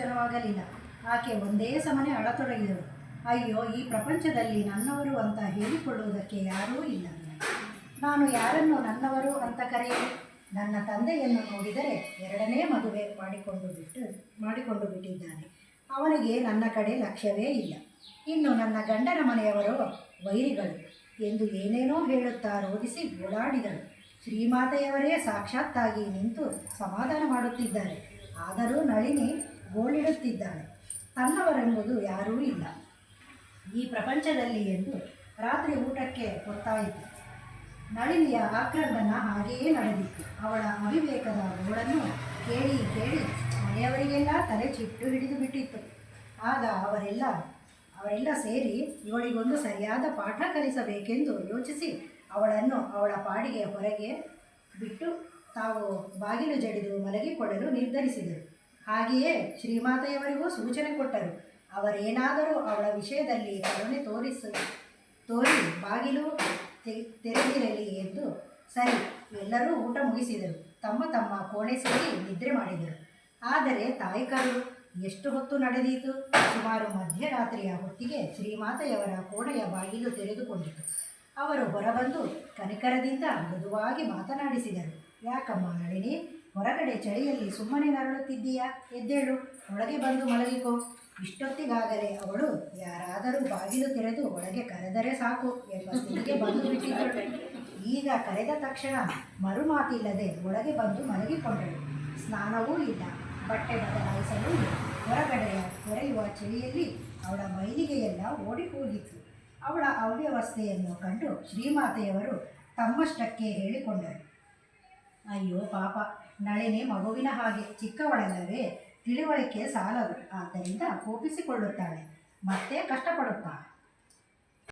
ಗೋಚರವಾಗಲಿಲ್ಲ ಆಕೆ ಒಂದೇ ಸಮನೆ ಅಳತೊಡಗಿದರು ಅಯ್ಯೋ, ಈ ಪ್ರಪಂಚದಲ್ಲಿ ನನ್ನವರು ಅಂತ ಹೇಳಿಕೊಳ್ಳುವುದಕ್ಕೆ ಯಾರೂ ಇಲ್ಲ. ನಾನು ಯಾರನ್ನು ನನ್ನವರು ಅಂತ ಕರೆಯಲಿ? ನನ್ನ ತಂದೆಯನ್ನು ನೋಡಿದರೆ ಎರಡನೇ ಮದುವೆ ಮಾಡಿಕೊಂಡು ಬಿಟ್ಟು, ಮಾಡಿಕೊಂಡು ಬಿಟ್ಟಿದ್ದಾನೆ. ಅವನಿಗೆ ನನ್ನ ಕಡೆ ಲಕ್ಷ್ಯವೇ ಇಲ್ಲ. ಇನ್ನು ನನ್ನ ಗಂಡನ ಮನೆಯವರು ವೈರಿಗಳು ಎಂದು ಏನೇನೋ ಹೇಳುತ್ತಾ ರೋಧಿಸಿ ಓಡಾಡಿದರು ಶ್ರೀಮಾತೆಯವರೇ ಸಾಕ್ಷಾತ್ತಾಗಿ ನಿಂತು ಸಮಾಧಾನ ಮಾಡುತ್ತಿದ್ದಾರೆ. ಆದರೂ ನಳಿನಿ ಗೋಳಿಡುತ್ತಿದ್ದಾಳೆ ತನ್ನವರೆಂಬುದು ಯಾರೂ ಇಲ್ಲ. ಈ ಪ್ರಪಂಚದಲ್ಲಿ ಎಂದು ರಾತ್ರಿ ಊಟಕ್ಕೆ ಗೊತ್ತಾಯಿತು. ನಳಿನಿಯ ಆಕ್ರಂದನ ಹಾಗೆಯೇ ನಡೆದಿತ್ತು. ಅವಳ ಅವಿವೇಕದ ಗೋಳನ್ನು ಕೇಳಿ ಕೇಳಿ ಮನೆಯವರಿಗೆಲ್ಲ ತಲೆ ಚಿಟ್ಟು ಹಿಡಿದು ಬಿಟ್ಟಿತ್ತು. ಆಗ ಅವರೆಲ್ಲ ಅವರೆಲ್ಲ ಸೇರಿ ಇವಳಿಗೊಂದು ಸರಿಯಾದ ಪಾಠ ಕಲಿಸಬೇಕೆಂದು ಯೋಚಿಸಿ ಅವಳನ್ನು ಅವಳ ಪಾಡಿಗೆ ಹೊರಗೆ ಬಿಟ್ಟು ತಾವು ಬಾಗಿಲು ಜಡಿದು ಮಲಗಿಕೊಳ್ಳಲು ನಿರ್ಧರಿಸಿದರು. ಹಾಗೆಯೇ ಶ್ರೀಮಾತೆಯವರಿಗೂ ಸೂಚನೆ ಕೊಟ್ಟರು. ಅವರೇನಾದರೂ ಅವಳ ವಿಷಯದಲ್ಲಿ ಕರುಣೆ ತೋರಿಸ, ತೋರಿ ಬಾಗಿಲು ತೆರೆದಿರಲಿ ಎಂದು ಸರಿ ಎಲ್ಲರೂ ಊಟ ಮುಗಿಸಿದರು. ತಮ್ಮ ತಮ್ಮ ಕೋಣೆ ಸೇರಿ ನಿದ್ರೆ ಮಾಡಿದರು. ಆದರೆ ತಾಯಿಕರು, ಎಷ್ಟು ಹೊತ್ತು ನಡೆದೀತು? ಸುಮಾರು ಮಧ್ಯರಾತ್ರಿಯ ಹೊತ್ತಿಗೆ ಶ್ರೀಮಾತೆಯವರ ಕೋಣೆಯ ಬಾಗಿಲು ತೆರೆದುಕೊಂಡಿತು. ಅವರು ಹೊರಬಂದು ಕನಿಕರದಿಂದ ಮೃದುವಾಗಿ ಮಾತನಾಡಿಸಿದರು. ಯಾಕಮ್ಮ ನಳಿನಿ ಹೊರಗಡೆ ಚಳಿಯಲ್ಲಿ ಸುಮ್ಮನೆ ನರಳುತ್ತಿದ್ದೀಯಾ? ಎದ್ದೇಳು, ಒಳಗೆ ಬಂದು ಮಲಗಿಕೋ. ಇಷ್ಟೊತ್ತಿಗಾಗಲೇ ಅವಳು ಯಾರಾದರೂ ಬಾಗಿಲು ತೆರೆದು ಒಳಗೆ ಕರೆದರೆ ಸಾಕು ಎಂಬ ಸ್ಥಿತಿಗೆ ಬಂದು ಬಿಟ್ಟಿದ್ದಳು. ಈಗ ಕರೆದ ತಕ್ಷಣ ಮರುಮಾತಿಲ್ಲದೆ ಒಳಗೆ ಬಂದು ಮಲಗಿಕೊಂಡಳು. ಸ್ನಾನವೂ ಇಲ್ಲ, ಬಟ್ಟೆ ಬದಲಾಯಿಸಲು ಹೊರಗಡೆಯ ಕೊರೆಯುವ ಚಳಿಯಲ್ಲಿ ಅವಳ ಮೈಲಿಗೆಯೆಲ್ಲ ಓಡಿ ಹೋಗಿತ್ತು. ಅವಳ ಅವ್ಯವಸ್ಥೆಯನ್ನು ಕಂಡು ಶ್ರೀಮಾತೆಯವರು ತಮ್ಮಷ್ಟಕ್ಕೆ ಹೇಳಿಕೊಂಡರು. ಅಯ್ಯೋ ಪಾಪ ನಳಿನಿ ಮಗುವಿನ ಹಾಗೆ ಚಿಕ್ಕವಳಲ್ಲವೇ ತಿಳಿವಳಿಕೆ ಸಾಲದು. ಆದ್ದರಿಂದ ಕೋಪಿಸಿಕೊಳ್ಳುತ್ತಾಳೆ. ಮತ್ತೆ ಕಷ್ಟಪಡುತ್ತಾಳೆ.